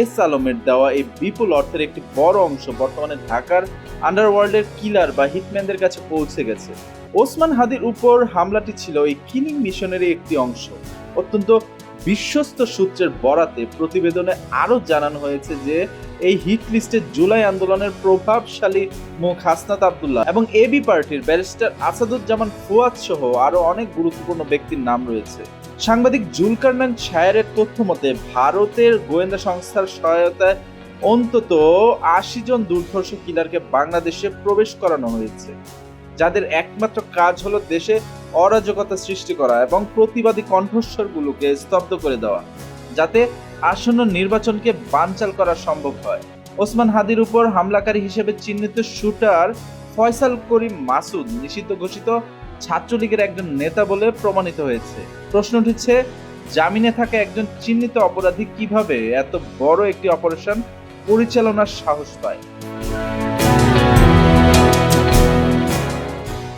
S আলমের দেওয়া এই বিপুল অর্থের একটি বড় অংশ বর্তমানে ঢাকার আন্ডারওয়ার্ল্ডের কিলার বা হিটম্যানদের কাছে পৌঁছে গেছে। ওসমান হাদির উপর হামলাটি ছিল এই কিলিং মিশনের একটি অংশ। অত্যন্ত বিশ্বস্ত সূত্রের বরাতে প্রতিবেদনে আরও জানানো হয়েছে যে এই হিট লিস্টে জুলাই আন্দোলনের প্রভাবশালী মুখ হাসনাত আবদুল্লাহ এবং এবি পার্টির ব্যারিস্টার আসাদুজ্জামান ফুয়াদ সহ আরও অনেক গুরুত্বপূর্ণ ব্যক্তির নাম রয়েছে। সাংবাদিক জুলকারনান ছায়ারের তথ্য মতে, ভারতের গোয়েন্দা সংস্থার সহায়তায় অন্তত আশি জন দুর্ধর্ষ কিলারকে বাংলাদেশে প্রবেশ করানো হয়েছে। যাদের একমাত্র কাজ হলো দেশে অরাজকতা সৃষ্টি করা এবং প্রতিবাদী কণ্ঠস্বরগুলোকে স্তব্ধ করে দেওয়া, যাতে আসন্ন নির্বাচনকে বানচাল করা সম্ভব হয়। ওসমান হাদির উপর হামলাকারী হিসেবে চিহ্নিত শুটার ফয়সাল করিম মাসুদ নিষিদ্ধ ঘোষিত ছাত্রলীগের একজন নেতা বলে প্রমাণিত হয়েছে। প্রশ্ন উঠেছে, জামিনে থাকা একজন চিহ্নিত অপরাধী কীভাবে এত বড় একটি অপারেশন পরিচালনার সাহস পায়?